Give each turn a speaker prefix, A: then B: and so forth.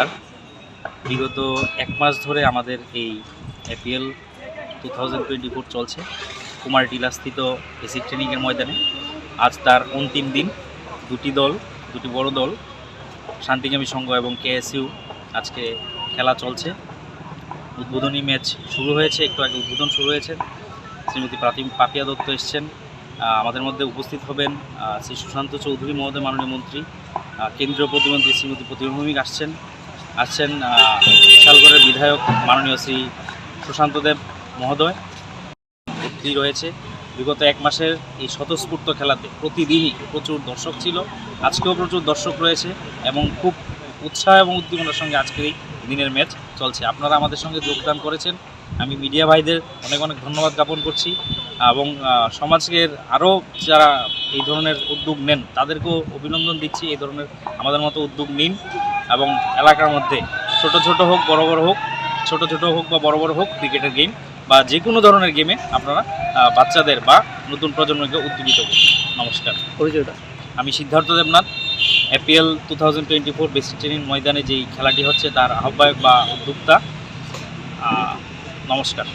A: সাত্তার বিগত এক মাস ধরে আমাদের এই APL two thousand twenty four চলছে। কুমার টিলাস্থিত বেসিক ট্রেনিংয়ের ময়দানে। আজ তার অন্তিম দিন। দুটি দল, দুটি বড় দল শান্তিকামী সংঘ এবং কেএসইউ আজকে খেলা চলছে। উদ্বোধনী ম্যাচ শুরু হয়েছে, একটু আগে উদ্বোধন শুরু হয়েছে। শ্রীমতী প্রাতি পাপিয়া দত্ত এসছেন। আমাদের মধ্যে উপস্থিত হবেন শ্রী সুশান্ত চৌধুরী মহোদয়, মাননীয় মন্ত্রী। কেন্দ্রীয় প্রতিমন্ত্রী শ্রীমতী প্রতিমা ভৌমিক আসছেন। আসছেন বিশালগড়ের বিধায়ক মাননীয় শ্রী সুশান্ত দেব মহোদয়। রয়েছে। বিগত এক মাসের এই স্বতঃস্ফূর্ত খেলাতে প্রতিদিনই প্রচুর দর্শক ছিল। আজকেও প্রচুর দর্শক রয়েছে এবং খুব উৎসাহ এবং উদ্দীপনার সঙ্গে আজকের এই দিনের ম্যাচ চলছে। আপনারা আমাদের সঙ্গে যোগদান করেছেন। আমি মিডিয়া ভাইদের অনেক অনেক ধন্যবাদ জ্ঞাপন করছি এবং সমাজের আরও যারা এই ধরনের উদ্যোগ নেন তাদেরকেও অভিনন্দন দিচ্ছি এই ধরনের আমাদের মতো উদ্যোগ নিন এবং এলাকার মধ্যে ছোট ছোট হোক বড় বড় হোক ছোট ছোট হোক বা বড় বড় হোক ক্রিকেটের গেম বা যে কোনো ধরনের গেমে আপনারা বাচ্চাদের বা নতুন প্রজন্মকে উদ্যোগিত করুন। নমস্কার।
B: পরিচয়টা
A: আমি Siddhartha Debnath APL two thousand twenty four basic training ময়দানে যেই খেলাটি হচ্ছে তার আহ্বায়ক বা উদ্যোক্তা। নমস্কার।